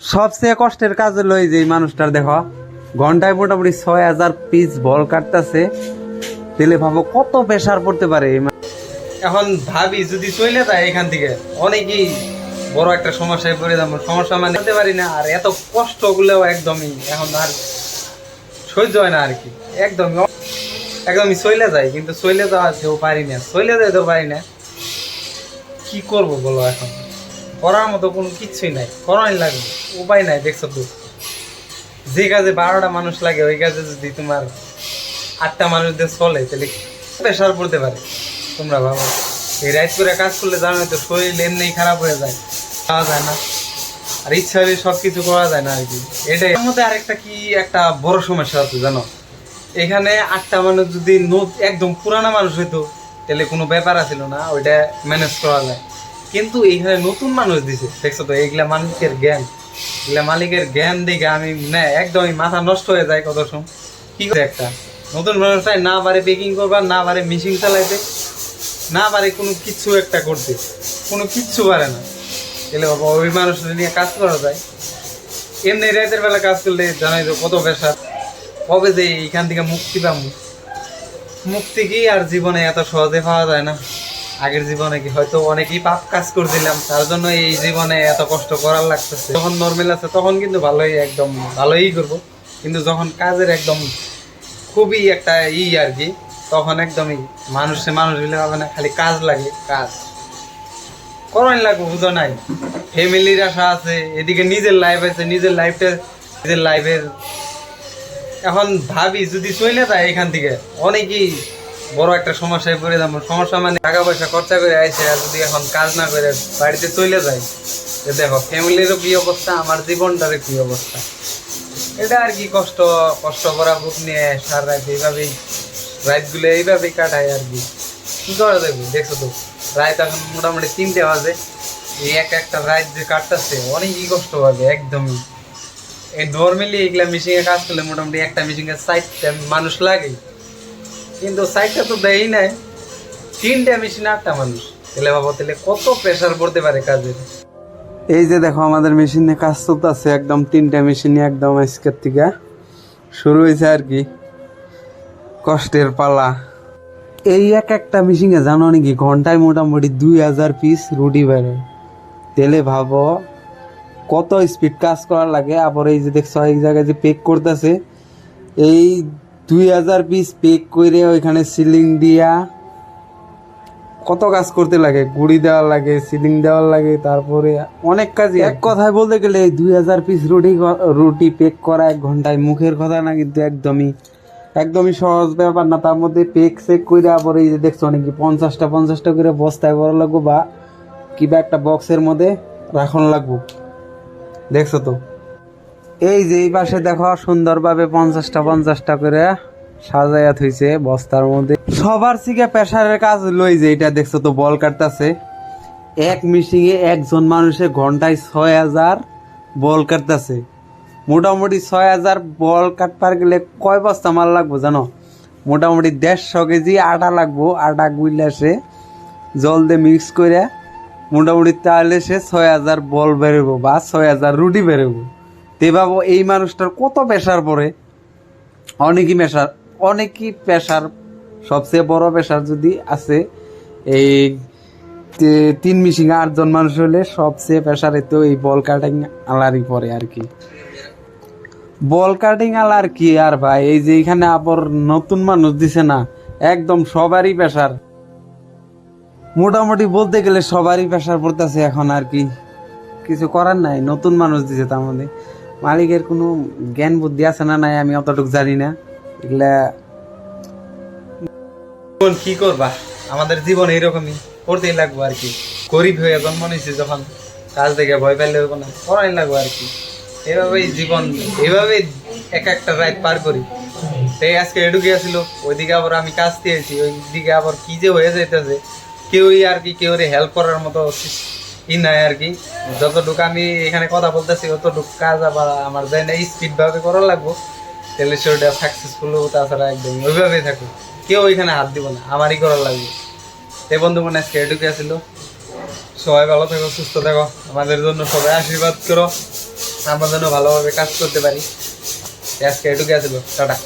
সবচেয়ে কষ্টের কাজ হলো এই যে মানুষটার দেখো, ঘন্টায় মোটামুটি ছয় হাজার পিস বল কাটতেছে। তেলে ভাবো কত প্রেশার পড়তে পারে এখন ভাবি যদি চলে যায় এখান থেকে, অনেকই বড় একটা সমস্যায় পড়ে যাব। সমস্যা মানে হতে পারি না, আর এত কষ্ট গুলোও একদমই এখন আর সহ্য হয় না আর কি। একদমই একদমই চলে যায়, কিন্তু চলে যাওয়া কেউ পারি না। চলে যেতেও পারি না। কি করব বলো এখন? করার মতো কোনো কিছুই নাই। করাই লাগবে উপায় নাই দেখছ তো। যে কাজে বারোটা মানুষ লাগে, ওই কাজে যদি তোমার আটটা মানুষ দিয়ে চলে, তাহলে প্রেশার পড়তে পারে। তোমরা ভাবো, এই রাইট করে কাজ করলে জানো তো, শরীর এমনি খারাপ হয়ে যায়, খাওয়া যায় না। আর ইচ্ছা হলে সব কিছু করা যায় না আর কি। এটাই মধ্যে আরেকটা কি, একটা বড় সমস্যা আছে, জানো? এখানে আটটা মানুষ যদি একদম পুরানা মানুষ হইতো, তাহলে কোনো ব্যাপার আছিল না, ওইটা ম্যানেজ করা যায়। কিন্তু এইখানে নতুন মানুষ দিছে। দেখছ তো, এইগুলা মানুষের জ্ঞান। এগুলা মালিকের জ্ঞান দেখে আমি, না, একদমই মাথা নষ্ট হয়ে যায় কত সময়। কি করে একটা? নতুন মানুষটাই না পারে বেকিং করবার, না পারে মেশিন চালাইতে, না পারে কোনো কিচ্ছু একটা করতে। কোনো কিচ্ছু পারে না। এলে বাবা, ওই মানুষটা নিয়ে কাজ করা যায়। এমনি রাতের বেলা কাজ করলে জানাই তো কত পেশা কবে যে এইখান থেকে মুক্তি পাবো? মুক্তি কি আর জীবনে এত সহজে পাওয়া যায় না? আগের জীবনে কি হয়তো অনেকেই পাপ কাজ করছিলাম, তার জন্য এই জীবনে এত কষ্ট করার লাগতেছে। যখন নর্মাল আছে, তখন কিন্তু ভালোই একদম ভালোই করব। কিন্তু যখন কাজের একদম খুবই একটা ই আর কি, তখন একদমই মানুষে মানুষ মিলে হবে না, খালি কাজ লাগে, কাজ। করাই লাগবে, বুঝো নাই। ফ্যামিলির আশা আছে, এদিকে নিজের লাইফ আছে, নিজের লাইফটা নিজের লাইফের এখন ভাবি, যদি চলে যায় এখান থেকে, অনেকই বড় একটা সমস্যায় পড়ে যাব। সমস্যা মানে টাকা পয়সা খরচা করে আইসে আর যদি এখন কাজ না করে বাড়িতে চলে যায়, তো দেখো, ফ্যামিলিরও কি অবস্থা, আমার জীবনটারও কি অবস্থা? এটা আর কি কষ্ট কষ্ট করা বুক নিয়ে সার রাত এইভাবেই, রাতগুলো এইভাবেই কাটায় আর কি। কি করা যাবে দেখছ তো, রাত এখন মোটামুটি তিনটে বাজে। এই এক একটা রাত যে কাটতেছে, অনেকই কষ্ট হবে একদমই। এই নর্মালি এগুলা মেশিনে কাজ করলে মোটামুটি একটা মেশিনে সাইডটা মানুষ লাগে। কিন্তু সাইডটা তো দেয়ই নাই। তিনটা মেশিনে আটটা মানুষ। তাহলে বাবা, তাহলে কত প্রেশার পড়তে পারে কাজের? এই যে দেখো, আমাদের মেশিনে কাজ চলতেছে, একদম তিনটা মেশিনে একদম আজকের থেকে। শুরু হয়েছে আর কি। কষ্টের পালা। এই এক একটা মেশিনে জানো নাকি, ঘন্টায় মোটামুটি দুই হাজার পিস রুটি বেরোয়। তেলে ভাবো, কত স্পিড কাজ করার লাগে। আবার এই যে দেখছ, এক জায়গায় যে পেক করতেছে, এই দুই হাজার পিস পেক করে ওইখানে সিলিং দিয়া কত কাজ করতে লাগে? গুড়ি দেওয়ার লাগে সিলিং দেওয়ার লাগে তারপরে অনেক কাজই এক কথায় বলতে গেলে দুই হাজার পিস রুটি রুটি পেক করা এক ঘন্টায় মুখের কথা না কিন্তু একদমই একদমই সহজ ব্যাপার না। তার মধ্যে পেক সেক করে আবার এই যে দেখছ নাকি পঞ্চাশটা পঞ্চাশটা করে বস্তায় করা লাগবো বা কিবা একটা বক্সের মধ্যে রাখন লাগবো। দেখছ তো? এই যে এই পাশে দেখো, সুন্দরভাবে পঞ্চাশটা পঞ্চাশটা করে সাজাইয়া থইছে বস্তার মধ্যে। সবার থেকে প্রেশারের কাজ লই যে, এটা দেখছ তো, বল কাটতাছে। এক মিশিংয়ে একজন মানুষের ঘন্টায় ছয় হাজার বল কাটতাছে। মোটামুটি ছয় হাজার বল কাটবার গেলে কয় বস্তা মাল লাগবো জানো? মোটামুটি দেড়শো কেজি আটা লাগবো, আটা গুইলাসে জল দিয়ে মিক্স করে মোটামুটি তাহলে সে ছয় হাজার বল বেরোবো বা ছয় হাজার রুটি বেরোবো। তে ভাবো, এই মানুষটার কত প্রেশার পড়ে অনেকই প্রেশার অনেকই প্রেশার সবচেয়ে বড় প্রেশার যদি আছে, এই তিন মিশিং আটজন মানুষ হলে সবচেয়ে প্রেশারে তো এই বল কাটিং আলারই পড়ে আর কি। বল কাটিং আলার কি আর ভাই? এই যে এখানে আবার নতুন মানুষ দিছে না, একদম সবারই পেশার। মোটামুটি বলতে গেলে সবারই পেশার পড়তেছে এখন আর কি। কিছু করার নাই, নতুন মানুষ দিছে তার মধ্যে। মালিকের কোনো জ্ঞান বুদ্ধি আছে না নাই, আমি অতটুকু জানি না। এগুলা কি করবা? আমাদের জীবন এইরকমই। করতেই লাগবো আর কি। গরিব হয়ে জন্ম নিয়েছি যখন, কাজ দেখে ভয় পাইলে হইব না। করাই লাগবো আর কি। এভাবেই জীবন এভাবেই এক একটা রাত পার করি। তাই আজকে এডুকে আসছিল ওইদিকে আবার আমি কাজ দিয়েছি ওই দিকে আবার কি যে হয়ে যাইতেছে, কেউই আর কি কেউ হেল্প করার মতো ই নাই আর কি। যতটুকু আমি এখানে কথা বলতেছি, অতটুকু কাজ আবার আমার যাই না স্পিড ভাবে করা লাগবো। তাহলে সেটা সাকসেসফুল হব, তাছাড়া একদম ওইভাবেই থাকব কেউ ওইখানে হাত দিব না, আমারই করা লাগবে। এই বন্ধু মনে আজকে এটুকু আসছিল সবাই ভালো থাকো, সুস্থ থাকো। আমাদের জন্য সবাই আশীর্বাদ করো। আমরা যেন ভালোভাবে কাজ করতে পারি। আজকে এটুকু আছে টাটা।